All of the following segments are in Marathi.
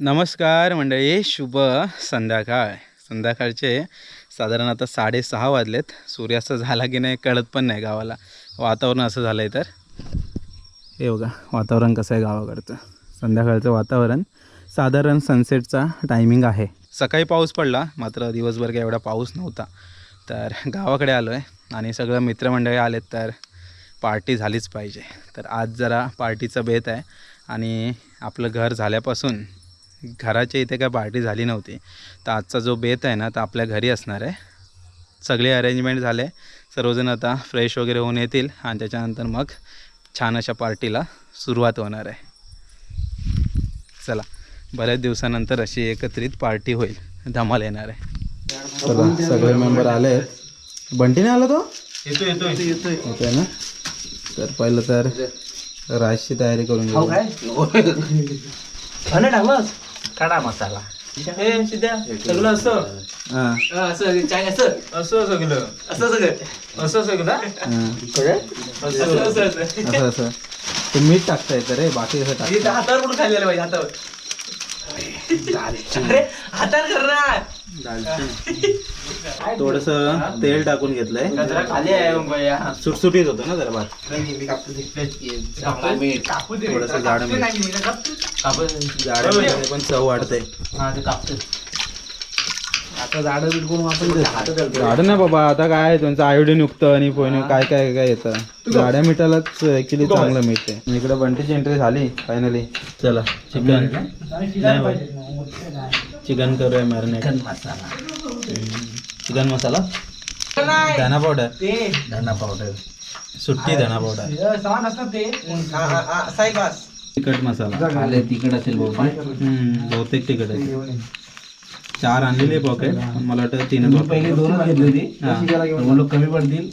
नमस्कार मंडळी शुभ संध्याकाळ. संध्याकाळचे साधारण आता साडेसहा वाजलेत. सूर्यास्त झाला की नाही कळत पण नाही गावाला. वातावरण असं झालं आहे तर? हे बघा वातावरण कसं आहे गावाकडचं? संध्याकाळचं वातावरण साधारण सनसेटचा टायमिंग आहे. सकाळी पाऊस पडला मात्र दिवसभर काही एवढा पाऊस नव्हता. तर गावाकडे आलो आहे आणि सगळं मित्रमंडळी आलेत तर पार्टी झालीच पाहिजे. तर आज जरा पार्टीचं बेत आहे आणि आपलं घर झाल्यापासून घराच्या इथे काय पार्टी झाली नव्हती. तर आजचा जो बेत आहे ना तर आपल्या घरी असणार आहे. सगळे अरेंजमेंट झाले. सर्वजण आता फ्रेश वगैरे होऊन येतील आणि त्याच्यानंतर मग छान अशा पार्टीला सुरुवात होणार आहे. चला बऱ्याच दिवसानंतर अशी एकत्रित पार्टी होईल. धमाल येणार आहे. चला सगळे मेंबर आले आहेत. बंटीने आला तो? येतो येतो येतो येतोय. ना? तर पहिलं तर राईसची तयारी करून घेऊ. काढा मसाला. हे सिद्ध्या सगळं असं? हां. असं चाय असं? असं सगळं. असं सगळं? असं सगळं? हां. असं असं असं. असं असं. ते मीठ टाकता येतं रे बाकी कसं हे तर टाकतं हातावर कुठं खाल्लेलं पाहिजे हातावर? अरे हातावर कर ना थोडंसं तेल टाकून घेतलंय. मुंबईया. सुटसुटीत होतं ना जरा भात. थोडंसं जाड मिठाने पण चव वाढते. हा, झाडं नाही बाबा आता काय त्यांचं आयोडीन युक्त आणि पोईन काय काय काय येतं. गाड्या मिठालाच ऍक्च्युली चांगलं मिळते इकडे बंटीची एंट्री झाली फायनली चला चिकन चिकन करूया मॅरिनेट मसाला. चिकन मसाला? धना पावडर धना पावडर सुट्टी धना पावडर तिखट मसाला. तिकड असेल बहुतेक. तिखट आहे. चार आणलेले पॉकेट मला वाटतं तीनच पहिले. दोनच घेतले होते. हा. कमी पडतील.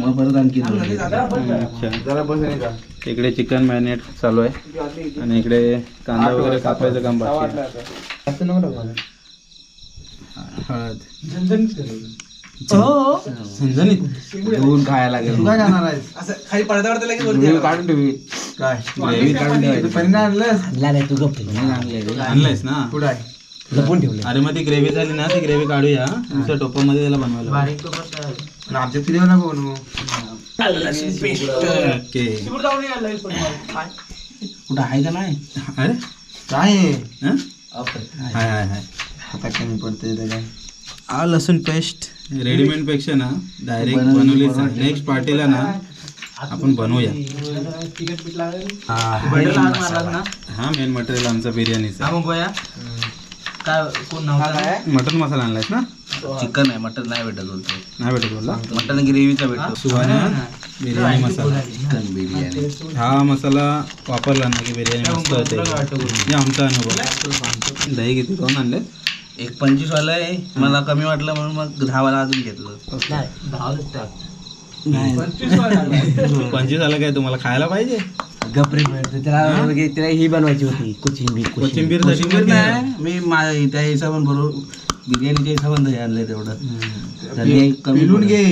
मग परत आणखी. अच्छा. इकडे चिकन मॅरिनेट चालू आहे. आणि इकडे कांदा वगैरे कापायचं काम बाकी आहे. हळद. झणझणीत दोन खायला लागेल. काय खाणार आहेस? असं खाली पडदा पडदा लगेच काढून ठेवी. काय? ग्रेव्ही काढून ठेवायची. आणला नाही तू गप्प आणलंयस ना? लपून ठेवले. अरे मग ती ग्रेव्ही झाली ना ती ग्रेव्ही काढूया. तुमच्या टोपामध्ये त्याला बनवायला बारीक तो किती वेळा बनवू? ओके. कुठं आहे का नाही? अरे? काय आहे. हाय हाय. हाय आता कमी पडते त्याच्या आ लसूण पेस्ट. रेडीमेडपेक्षा ना डायरेक्ट बनवलीच नेक्स्ट पार्टीला ना आपण बनवूया. हा. मेन मटेरियल आमचा बिर्याणीचा. काय कोण नव्हता मटन मसाला आणलायस ना? चिकन आहे मटन नाही भेटत बोलतो. नाही भेटत बोलला? मटन ग्रेव्हीचा भेटतो. सुहाना बिर्याणी मसाला. चिकन बिर्याणी. हा मसाला वापरला ना की बिर्याणी मस्त होते. हे आमचा अनुभव. दही किती दोन आणले? एक पंचवीस वाला आहे. मला कमी वाटलं म्हणून मग दहा वाला अजून घेतलं. पंचवीस आलं काय तुम्हाला खायला पाहिजे? गपरे त्याला त्याला ही बनवायची होती कोचिंबीर कोथिंबीर कोचिंबीर मग नाही मी मा- त्या हिशोबान बरोबर बिर्याणीच्या हिशोबान दही आणलंय तेवढं तर हे कमी घे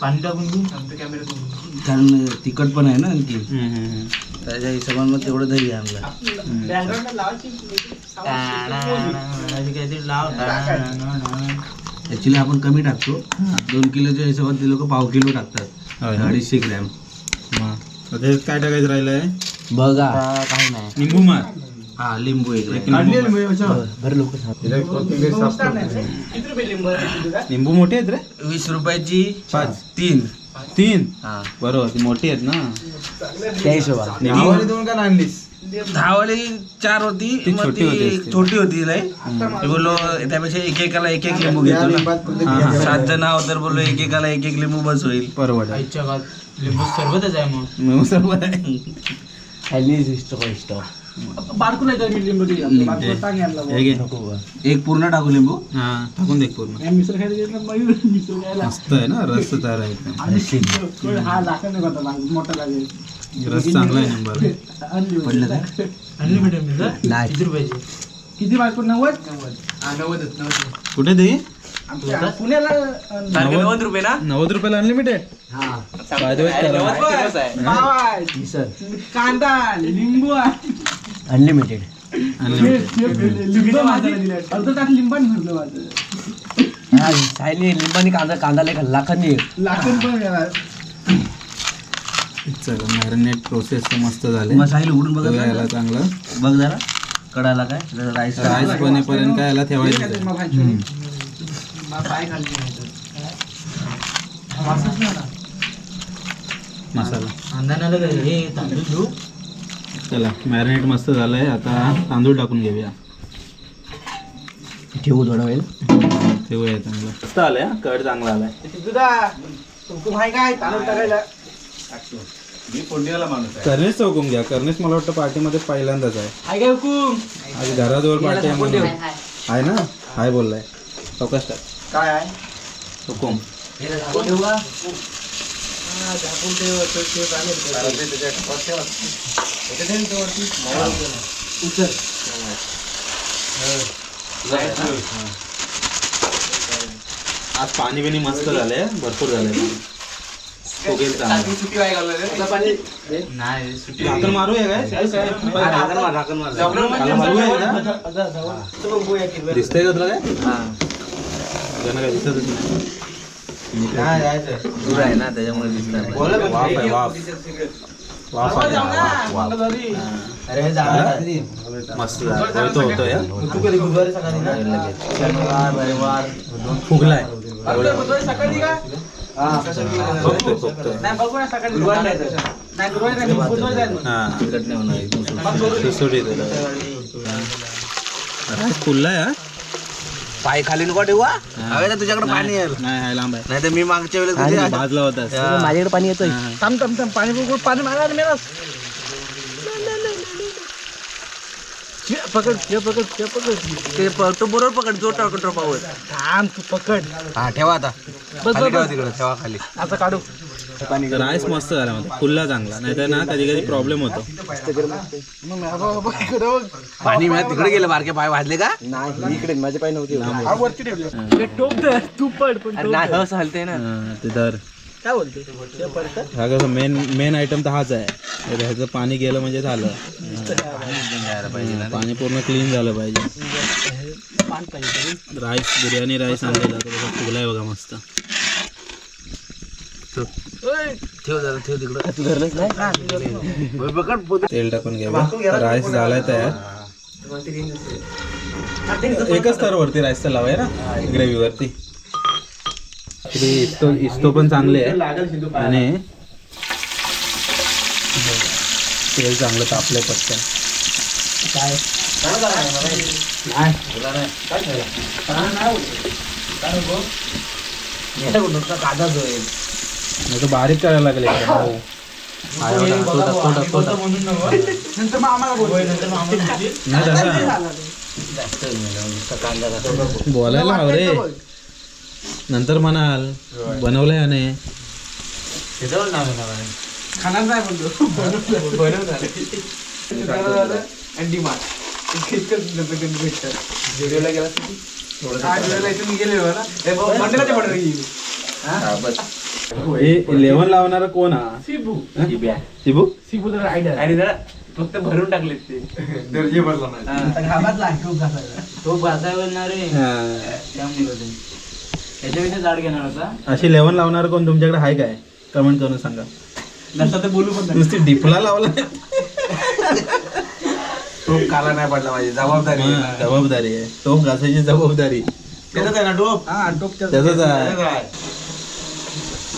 पाणी टाकून घेऊ कारण तिखट पण आहे ना आणखी. त्याच्या हिशोबान मग तेवढं दही आणलं ऍक्च्युली आपण कमी टाकतो दोन किलोच्या हिशोबात ते लोक पाव किलो टाकतात? अडीचशे ग्रॅम त्याच्यात काय टाकायचं राहिलंय? बघा. काही नाही. निंबू मार हा लिंबू एक एक लिंबू मार. बरं लोक लिंबू मोठे आहेत रे? वीस रुपयाची पाच. तीन. तीन? हा. बरोबर ती मोठी आहेत ना. त्या हिशोबाने. निंबू दहावाली चार होती ती मग छोटी होती ती असते. छोटी होती लय. मी बोललो त्यापेक्षा एक एकाला एक एक लिंबू घेतो ना. हा, हा. सात जण आहोत तर बोललो एक एकाला एक एक लिंबू बस होईल. आईच्या गावात लिंबू सरबतच आहे मग. सरबत आहे. मी लिंबू हे घे. एक पूर्ण टाकू लिंबू? हा टाकून दे पूर्ण. मिसळ खायला गेलं ना मयूर मिसळ खायला. मस्त आहे ना रस तयार आहे एकदम. आणि शिंदे. हा मोठा लागेल. रस चांगला आहे नंबर. पडलं का? अनलिमिटेड नाही. किती रुपयाची? किती बायको नव्वद? हा नव्वदच नव्वद. कुठे ते आमच्या पुण्याला अं, सारखे नव्वद रुपये ना? नव्वद रुपयाला अनलिमिटेड पाव आहे, कांदा लिंबू आहे. अनलिमिटेड लिंब माझी अर्ध ताट लिंबाने भरलं माझं. सायली लिंबानी कांदा कांदा लय लाखांनी लाकूड पण मिळालं. चला मॅरिनेट प्रोसेस मस्त झाले. मग सायली उघडून बघ याला चांगलं. बघ जरा. कडाला काय? राईस राईस बनेपर्यंत काय? याला ठेवायचं? आहे. मग भाजी. पाय चला मॅरिनेट मस्त झालंय. आता तांदूळ टाकून घेऊया. ठेवू थोडा वेळ. ठेवूया चांगलं. मस्त आलंय कड चांगला आलाय. तुझा हुकूम आहे काय? तांदूळ टाकायला. करनेस चौकून घ्या. करनेस मला वाटतं पार्टीमध्ये पहिल्यांदाच आहे. काय हुकूम? आज घराजवळ पार्टी आहे ना? हाय बोललाय. चौकस टाक. काय आहे? हुकुम. आज पाणी बिणी मस्त झालंय भरपूर झालंय. झाकण मारूया काय? मारूया? दिसतंय का तुला काय? तुला काय दिसतच नाही दूर आहे ना त्याच्यामुळे दिसणार वाफ आहे वाफ वाफ आहे वाफ, वाफ. अरे? मस्त. होतो होतो या फुगलाय फुगतोय फुगतोय नाही फुललाय हा पाय खाली नको ठेवा हवे ना तुझ्याकडे पाणी आहे. नाही लांब आहे. नाही तर मी मागच्या वेळेस भाजला होता माझ्याकडे पाणी येतोय. थांब थांब थांब. पाणी बघू पाणी मागा मेलास पकड ते पकड ते पकड. ते तो बरोबर पकड जो टाकून टोपावर थांब तू पकड. हा ठेवा आता. बस ठेवा तिकडे ठेवा खाली. आता काढू. राईस मस्त झाला म्हणतो. फुलला चांगला. नाहीतर ना कधी कधी प्रॉब्लेम होतो. पाणी मिळत तिकडे गेलं बारके पाय वाजले का? नाही इकडे माझे पाय नव्हते हा वरती ठेवले ते टोप तू पड नाही. असं हलते ना. ते धर काय बोलते? हा कसं मेन मेन आयटम तर हाच आहे. तर ह्याचं पाणी गेलं म्हणजे झालं. हा, पाणी पूर्ण क्लीन झालं पाहिजे. राईस बिर्याणी राईस आणलेला. फुगलाय बघा मस्त. ठेव जरा ठेव तिकडं तू धरलंच नाही पकड पोत- तेल टाकून घ्यावा राईस झालाय तयार एकच तर वरती राईसचा लावाय ना ग्रेव्ही वरती इस्तो इस्तो पण चांगले आहे आणि तेल चांगलं तापलंय पटकन नाही तर बारीक करायला लागले. हा. बोलायला हवं रे नंतर म्हणाल बनवलंय याने. खाणार नाही बोलतो बनवणार अंडी मार इतकंच भेटतं जेवढ्याला गेला हा हे मंडळात गेली. हे इलेव्हन लावणारा कोण हा? शिबू शिबू शिबू तर आयडिया आणि जरा फक्त भरून टाकले ते. दर्जे भरला नाही. टोप घासायला. तो बसायला ना रे. हा. त्यामुळे त्याच्यापेक्षा जाड घेणार होता. अशी इलेव्हन लावणार कोण तुमच्याकडे आहे काय? कमेंट करून सांगा. नसता तर बोलू पण नुसती डिपला लावला. टोप काला नाही पडला माझी जबाबदारी आहे. हा, जबाबदारी आहे. टोप घासायची जबाबदारी. त्याचाच आहे ना टोप हा टोपच्या त्याच आहे.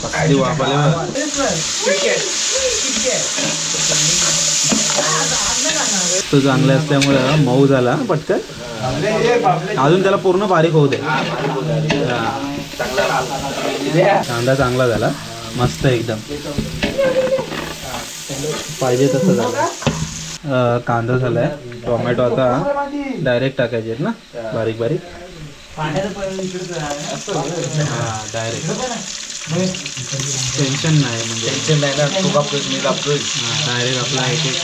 कसली वापरले तो चांगला असल्यामुळं मऊ झाला. पटकन. अजून त्याला पूर्ण बारीक होऊ दे. कांदा चांगला झाला. मस्त एकदम. पाहिजे तसं झालं. कांदा झालाय. टोमॅटो आता डायरेक्ट टाकायचे आहेत ना? बारीक बारीक. डायरेक्ट. टेन्शन नाही म्हणजे. टेन्शन नाही ना तू कापतोय मी कापतोय डायरेक्ट आपला एक एक.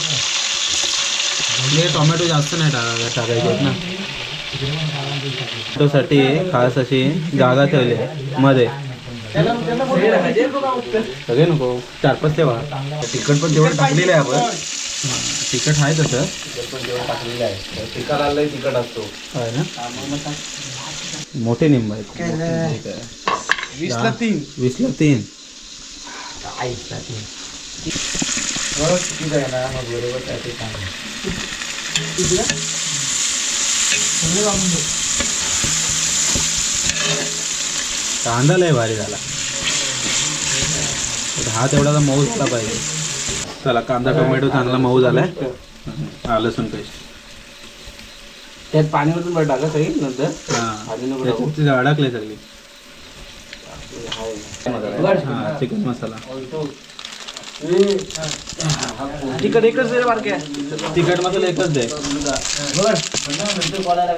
म्हणजे टोमॅटो जास्त नाही टाका टाकायचे ना. टोमॅटोसाठी खास अशी जागा ठेवली आहे मध्ये. सगळे नको चार पाच ठेवा. तिखट पण तेवढं टाकलेलं आहे आपण. तिखट आहे तसं. तिखट आलंय तिखट असतो आहे. ना? मोठे निंब आहेत. ठीक आहे. वीसला तीन. वीसला तीन. कांदा लय भारी झाला. हा तेवढा तर मऊ झाला पाहिजे. चला कांदा टोमॅटो चांगला मऊ झालाय. हा लसूण पेस्ट त्यात पाणीमधून बरं टाका सगळी नंतर. अडकले सगळी. चिकन मसाला. तिखट एकच दे रे बारक्या. तिखट मसाला एकच दे.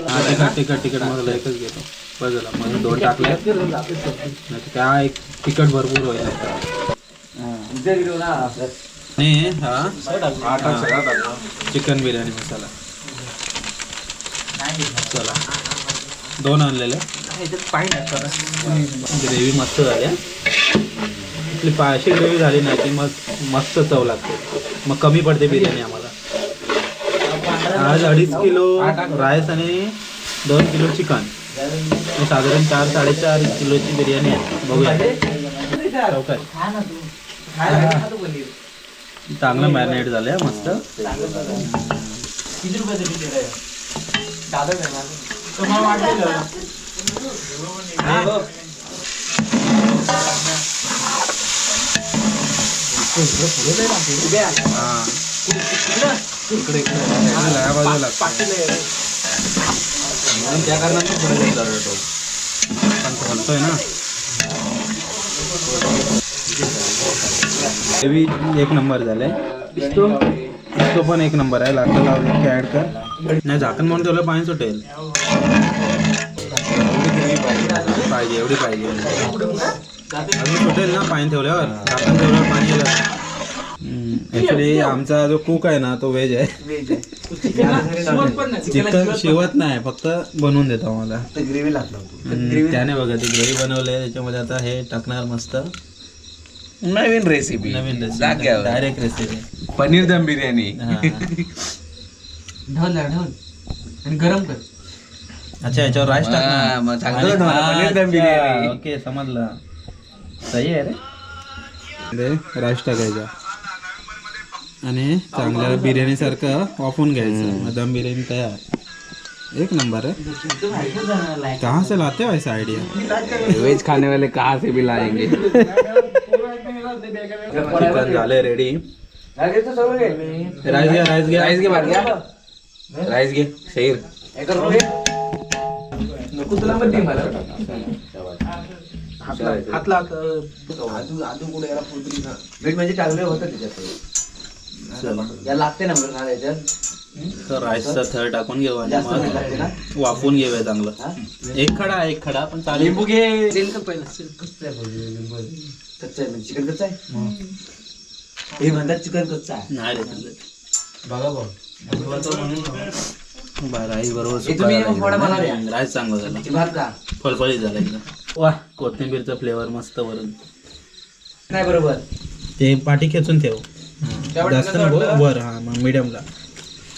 हा तिखट तिखट तिखट मसाला एकच घेतो बस झाला. मग दोन टाकले. नाहीतर काय एक तिखट भरपूर होईल. आणि हा हा, चिकन बिर्याणी मसाला. चला. दोन आणलेले. ग्रेव्ही मस्त झाली. आपली पायाशी ग्रेव्ही झाली नाही की मग मस्त चव लागते. मग कमी पडते बिर्याणी आम्हाला. आज अडीच किलो राईस आणि दोन किलो चिकन. साधारण चार साडेचार किलोची बिर्याणी आहे. बघूया. चौकात. चांगलं मॅरिनेट झालंय मस्त. किती रुपयाचं इकडे इकडे या बाजूला म्हणून त्या कारणाने पुढे घेतला पण घालतोय ना ग्रेव्ही एक नंबर झालाय. तो पण एक नंबर आहे. लागतं लावलं की ऍड कर. नाही झाकण म्हणून त्याला पाणी सुटेल. पाहिजे एवढी पाहिजे. अजून सुटेल ना पाणी ठेवल्यावर झाकण ठेवल्यावर पाणी ऍक्च्युली आमचा जो कुक आहे ना तो व्हेज आहे. चिकन शिवत नाही फक्त बनवून देतो आम्हाला. ग्रेव्ही आणि त्याने बघा ती ग्रेव्ही बनवले त्याच्यामध्ये आता हे टाकणार मस्त. नवीन रेसिपी नवीन जाग्यावर. Direct recipe paneer dum biryani. ढल ढल. आणि गरम कर. अच्छा याच्यावर राईस हा, मग चांगलं ना, पनीर दम बिर्याणी. ओके समजलं. सही आहे रे. राईस टाकायचा. आणि चांगल्या बिर्याणी सारखं वाफून घ्यायचं. मग दम बिर्याणी तयार. एक नंबर है कहाँ से लाते हो ऐसा आइडिया वेज खाने वाले कहाँ से भी लाएंगे? चिकन झाले रेडी राईस घ्या राईस घ्या राईस घे घ्या राईस घे शहीर नको तुला पण दे मला हातला मीठ म्हणजे चांगलं होतं त्याच्यात. या लागते ना याच्यात राईसचा थर टाकून घेऊ आणि ना मग वाफवून घेऊया चांगलं. एक खडा एक खडा पण चालेल. लिंबू घे. पहिलं आहे लिंबू आहे. कच्चं आहे म्हणजे चिकन कच्चं आहे? हे. म्हणतात चिकन कच्चं आहे. नाही. बघा भाऊ. राईस बरोबर हे. राईस चांगला झाला. ती भात का? फळफळीत झाला एकदम. वा. कोथिंबीरचा फ्लेवर मस्त वरून. नाही बरोबर. ते पाठी खेचून ठेव. जास्त नको? वर हा मग मीडियमला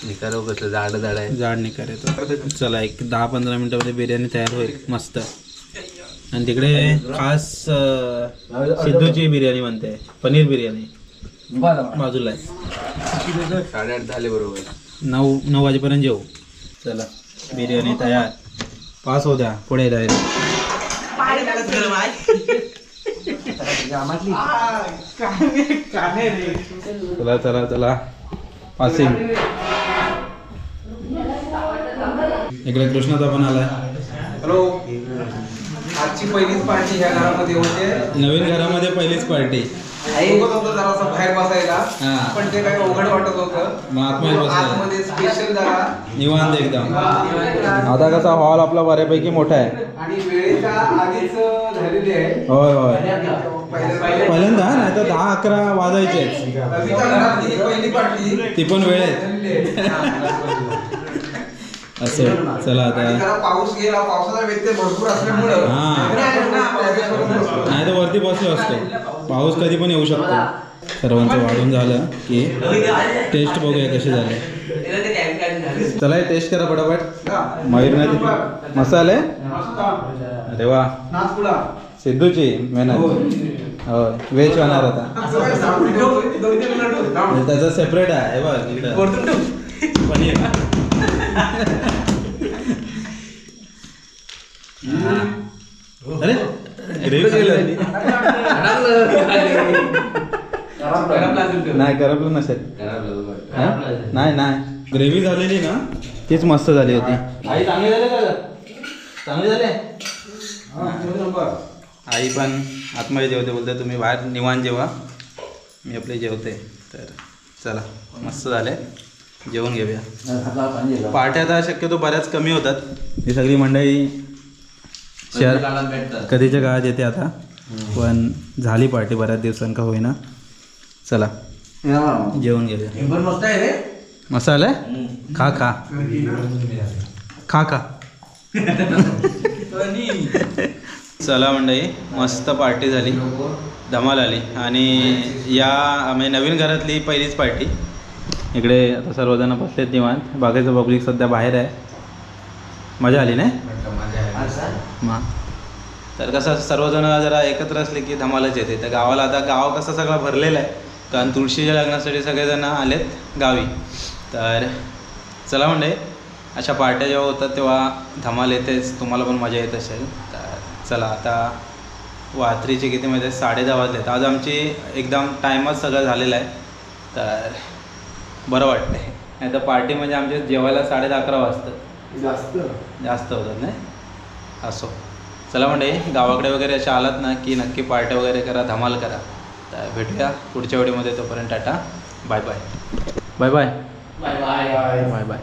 निकालो कसं जाड जाड आहे. जाड नाही करायचं चला एक दहा पंधरा मिनिटामध्ये बिर्याणी तयार होईल. मस्त. आणि तिकडे खास सिद्धूची बिर्याणी बनते. पनीर बिर्याणी. बरं. बाजूला आहे साडेआठ झाले बरोबर. नऊ नऊ वाजेपर्यंत जेऊ चला बिर्याणी तयार. पास हो द्या पुढे डायरेक्ट चला चला चला. पासिंग इकडे कृष्णाचा पण आलाय. हॅलो आजची पहिलीच पार्टी ह्या घरामध्ये होते. नवीन घरामध्ये पहिलीच पार्टी बघत होतो जरासा बाहेर बसायला हा. पण ते काही अवघड वाटत होतं. मग आतमध्ये स्पेशल जरा निवांत एकदम. आता कसा हॉल आपला बऱ्यापैकी मोठा आहे. आणि वेळेच्या आधीच झालेली आहे. होय होय. पहिल्या- पहिल्यांदा? नाही तर दहा अकरा वाजायचे रवीच्या घरातली ही पहिली पार्टी ती पण वेळेत झालेली आहे. असं चला आता. जरा पाऊस गेला पावसाचा व्यत्यय भरपूर असल्यामुळं हा. नाही, तर वरती बसलो असतो. पाऊस कधी पण येऊ शकतो. सर्वांचं वाढून झालं की टेस्ट बघूया कशी झाली. चला टेस्ट करा पटापट. मयूर नाही मसाले अरे वा. सिद्धूची मेहनत. हो. व्हेज होणार आता. त्याचा सेपरेट आहे हे बघ इकडं पनीर. हा. अरे ग्रेव्ही नाही करपलं नसेल. हा? नाही नाही. ग्रेव्ही झालेली ना? तीच मस्त झाली होती. आई चांगली झाली का? चांगली झाली? आई पण आतमध्ये जेवते बोलते तुम्ही बाहेर निवांत जेवा. मी आपले जेवते. तर चला मस्त झाले. जेवून घेऊया. पार्ट्या आता शक्यतो बऱ्याच कमी होतात. ही सगळी मंडळी शहर कधीच्या काळात येते आता. पण झाली पार्टी बऱ्याच दिवसांका होईना. चला. जेवण घेऊया. मस्त मसाला खा खा. खा खा. चला मंडळी मस्त पार्टी झाली. धमाल आली. आणि या आम्ही नवीन घरातली पहिलीच पार्टी. इकडे आता सर्वजण बसलेत निवांत. बाकीचं पब्लिक सध्या बाहेर आहे. मजा आली नाही? तर कसं सर्वजण जरा एकत्र असले की धमालच येते. तर गावाला आता गाव कसं सगळं भरलेलं आहे. कारण तुळशीच्या लग्नासाठी सगळेजण आलेत गावी. तर चला म्हणजे अशा पार्ट्या जेव्हा होतात तेव्हा धमाल येतेच. तुम्हाला पण मजा येत असेल. तर चला आता वात्रीचे किती म्हणजे साडे दहा आहेत आज आमची एकदम टायमच सगळं झालेला आहे. तर बरं वाटतंय. नाही तर पार्टी म्हणजे आमच्या जेवायला साडे दहा अकरा वाजतात जास्त? जास्त होतात नाही? असो. चला म्हणजे गावाकडे वगैरे अशा आलात ना की नक्की पार्ट्या वगैरे करा धमाल करा. तर भेटूया पुढच्या व्हिडिओमध्ये तोपर्यंत Tata. Bye. Bye bye. Bye bye. Bye. Bye bye.